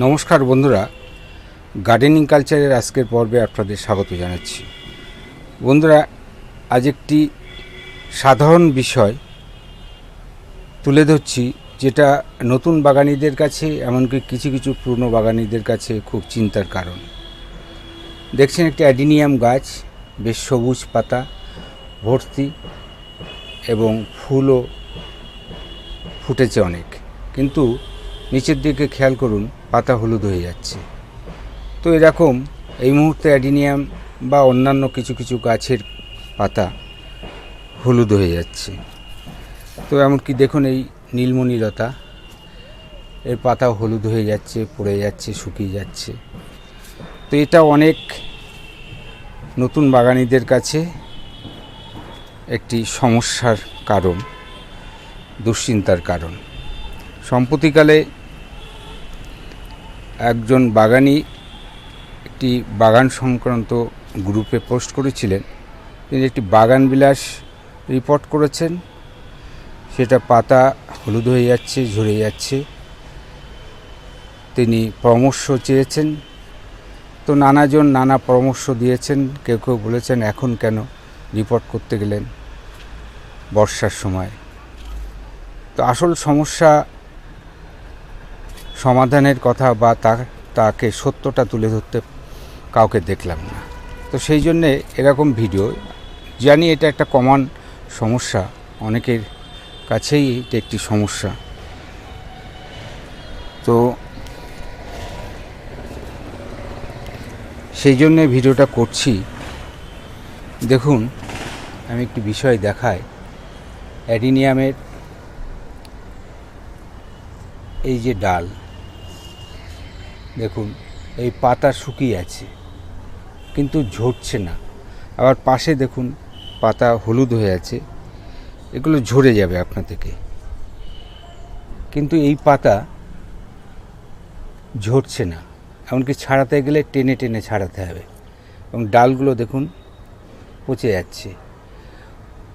নমস্কার বন্ধুরা গার্ডেনিং কালচারের আজকের পর্বে আপনাদের স্বাগত জানাচ্ছি। বন্ধুরা, আজ একটি সাধারণ বিষয় তুলে ধরছি, যেটা নতুন বাগানীদের কাছে, এমনকি কিছু কিছু পুরনো বাগানীদের কাছে খুব চিন্তার কারণ। দেখছেন একটি অ্যাডিনিয়াম গাছ, বেশ সবুজ পাতা, ভর্তি, এবং ফুলও ফুটেছে অনেক। কিন্তু নিচের দিকে খেয়াল করুন পাতা হলুদ হয়ে যাচ্ছে। তো এরকম এই মুহূর্তে অ্যাডিনিয়াম বা অন্যান্য কিছু কিছু গাছের পাতা হলুদ হয়ে যাচ্ছে। তো এমনকি দেখুন এই নীলমণিলতা এর পাতা হলুদ হয়ে যাচ্ছে, পড়ে যাচ্ছে, শুকিয়ে যাচ্ছে। তো এটা অনেক নতুন বাগানিদের কাছে একটি সমস্যার কারণ, দুশ্চিন্তার কারণ। সম্প্রতিকালে একজন বাগানি একটি বাগান সংক্রান্ত গ্রুপে পোস্ট করেছিলেন। তিনি একটি বাগান বিলাস রিপোর্ট করেছেন। সেটা পাতা হলুদ হয়ে যাচ্ছে, ঝরে যাচ্ছে। তিনি পরামর্শ চেয়েছেন। তো নানাজন নানা পরামর্শ দিয়েছেন। কেউ কেউ বলেছেন, এখন কেন রিপোর্ট করতে গেলেন বর্ষার সময়? তো আসল সমস্যা সমাধানের কথা বা তাকে সত্যটা তুলে ধরতে কাউকে দেখলাম না। তো সেই জন্যে এরকম ভিডিও, জানি এটা একটা কমন সমস্যা, অনেকের কাছেই এটা একটি সমস্যা। তো সেই জন্যে ভিডিওটা করছি। দেখুন, আমি একটি বিষয় দেখাই। অ্যাডিনিয়ামের এই যে ডাল দেখুন, এই পাতা শুকিয়ে আছে, কিন্তু ঝরছে না। আবার পাশে দেখুন, পাতা হলুদ হয়ে আছে, এগুলো ঝরে যাবে আপনা থেকে। কিন্তু এই পাতা ঝরছে না, এমনকি ছাড়াতে গেলে টেনে টেনে ছাড়াতে হবে। এবং ডালগুলো দেখুন, পচে যাচ্ছে।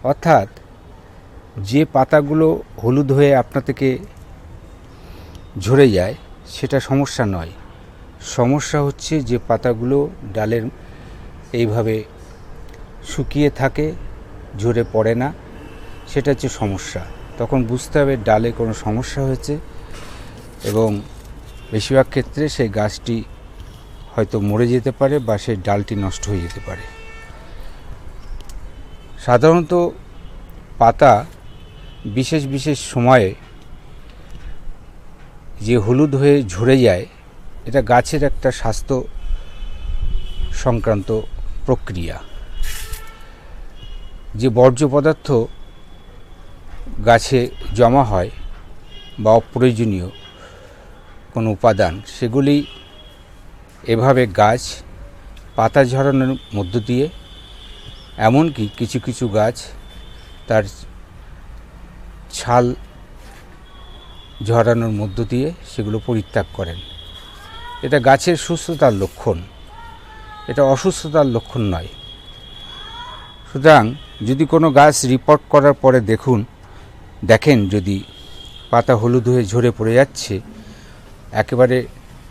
অর্থাৎ, যে পাতাগুলো হলুদ হয়ে আপনা থেকে ঝরে যায়, সেটা সমস্যা নয়। সমস্যা হচ্ছে যে পাতাগুলো ডালের এইভাবে শুকিয়ে থাকে, ঝরে পড়ে না, সেটা হচ্ছে সমস্যা। তখন বুঝতে হবে ডালে কোনো সমস্যা হয়েছে এবং বেশিরভাগ ক্ষেত্রে সেই গাছটি হয়তো মরে যেতে পারে বা সেই ডালটি নষ্ট হয়ে যেতে পারে। সাধারণত পাতা বিশেষ বিশেষ সময়ে যে হলুদ হয়ে ঝরে যায় এটা গাছের একটা স্বাস্থ্য সংক্রান্ত প্রক্রিয়া। যে বর্জ্য পদার্থ গাছে জমা হয় বা অপ্রয়োজনীয় কোনো উপাদান, সেগুলি এভাবে গাছ পাতা ঝরানোর মধ্য দিয়ে, এমনকি কিছু কিছু গাছ তার ছাল ঝরানোর মধ্য দিয়ে সেগুলো পরিত্যাগ করেন। এটা গাছের সুস্থতার লক্ষণ। এটা অসুস্থতার লক্ষণ নয়। সুতরাং যদি কোনো গাছ রিপোর্ট করার পরে দেখুন, দেখেন যদি পাতা হলুদ হয়ে ঝরে পড়ে যাচ্ছে, একেবারে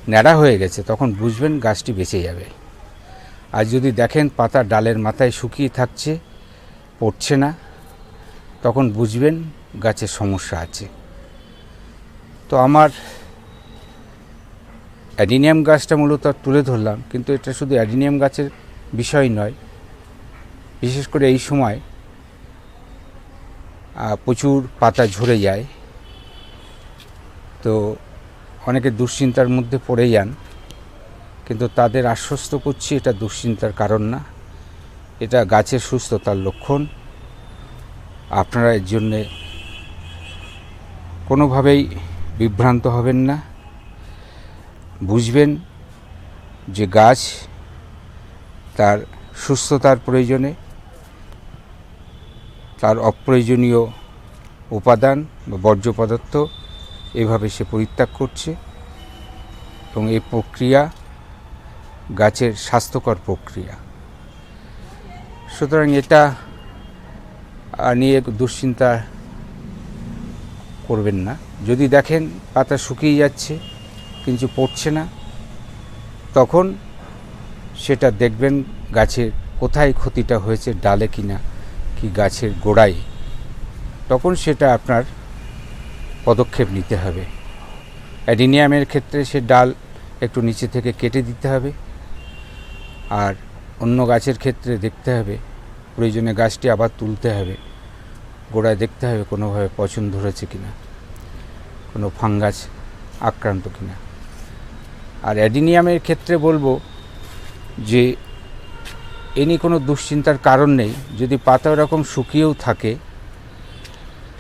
ন্যাড়া হয়ে গেছে, তখন বুঝবেন গাছটি বেঁচে যাবে। আর যদি দেখেন পাতা ডালের মাথায় শুকিয়ে থাকছে, পড়ছে না, তখন বুঝবেন গাছের সমস্যা আছে। তো আমার অ্যাডিনিয়াম গাছটা মূলত তুলে ধরলাম, কিন্তু এটা শুধু অ্যাডিনিয়াম গাছের বিষয় নয়। বিশেষ করে এই সময় প্রচুর পাতা ঝরে যায়। তো অনেকে দুশ্চিন্তার মধ্যে পড়ে যান, কিন্তু তাদের আশ্বস্ত করছি এটা দুশ্চিন্তার কারণ না। এটা গাছের সুস্থতার লক্ষণ। আপনারা এর জন্যে কোনোভাবেই বিভ্রান্ত হবেন না। বুঝবেন যে গাছ তার সুস্থতার প্রয়োজনে, তার অপ্রয়োজনীয় উপাদান বা বর্জ্য পদার্থ এভাবে সে পরিত্যাগ করছে এবং এই প্রক্রিয়া গাছের স্বাস্থ্যকর প্রক্রিয়া। সুতরাং এটা নিয়ে দুশ্চিন্তা করবেন না। যদি দেখেন পাতা শুকিয়ে যাচ্ছে কিন্তু পড়ছে না। তখন সেটা দেখবেন গাছের কোথায় ক্ষতিটা হয়েছে, ডালে কিনা, কি গাছের গোড়ায়। তখন সেটা আপনার পদক্ষেপ নিতে হবে। অ্যাডিনিয়ামের ক্ষেত্রে সে ডাল একটু নিচে থেকে কেটে দিতে হবে। আর অন্য গাছের ক্ষেত্রে দেখতে হবে, প্রয়োজনে গাছটি আবার তুলতে হবে। গোড়ায় দেখতে হবে কোনোভাবে পচন ধরেছে কিনা, কোনো ফাঙ্গাস আক্রান্ত কিনা। আর অ্যাডিনিয়ামের ক্ষেত্রে বলব যে এ নিয়ে কোনো দুশ্চিন্তার কারণ নেই। যদি পাতা ওরকম শুকিয়েও থাকে,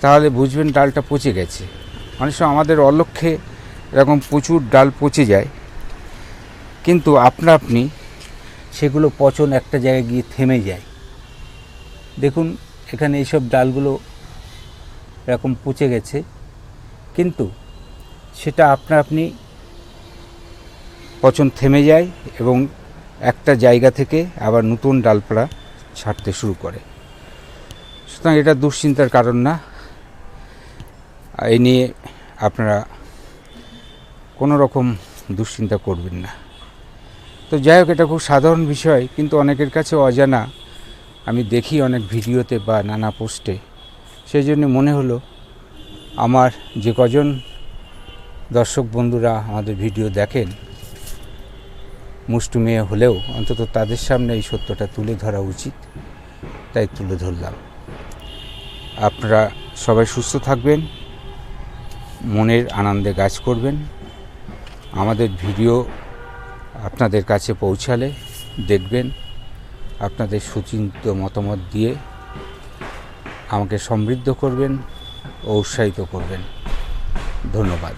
তাহলে বুঝবেন ডালটা পচে গেছে। অনেক সময় আমাদের অলক্ষ্যে এরকম প্রচুর ডাল পচে যায়। কিন্তু আপনা আপনি সেগুলো পচন একটা জায়গায় গিয়ে থেমে যায়। দেখুন, এখানে এইসব ডালগুলো এরকম পচে গেছে। কিন্তু সেটা আপনা আপনি পচন থেমে যায় এবং একটা জায়গা থেকে আবার নতুন ডালপালা ছাড়তে শুরু করে। সুতরাং এটা দুশ্চিন্তার কারণ না। এই নিয়ে আপনারা কোনো রকম দুশ্চিন্তা করবেন না। তো যাই হোক, এটা খুব সাধারণ বিষয়, কিন্তু অনেকের কাছে অজানা। আমি দেখি অনেক ভিডিওতে বা নানা পোস্টে। সেই জন্য মনে হলো, আমার যে কজন দর্শক বন্ধুরা আমাদের ভিডিও দেখেন মুষ্টু মেয়ে হলেও অন্তত তাদের সামনে এই সত্যটা তুলে ধরা উচিত। তাই তুলে ধরলাম। আপনারা সবাই সুস্থ থাকবেন, মনের আনন্দে কাজ করবেন। আমাদের ভিডিও আপনাদের কাছে পৌঁছালে দেখবেন, আপনাদের সুচিন্ত মতামত দিয়ে আমাকে সমৃদ্ধ করবেন, ও উৎসাহিত করবেন। ধন্যবাদ।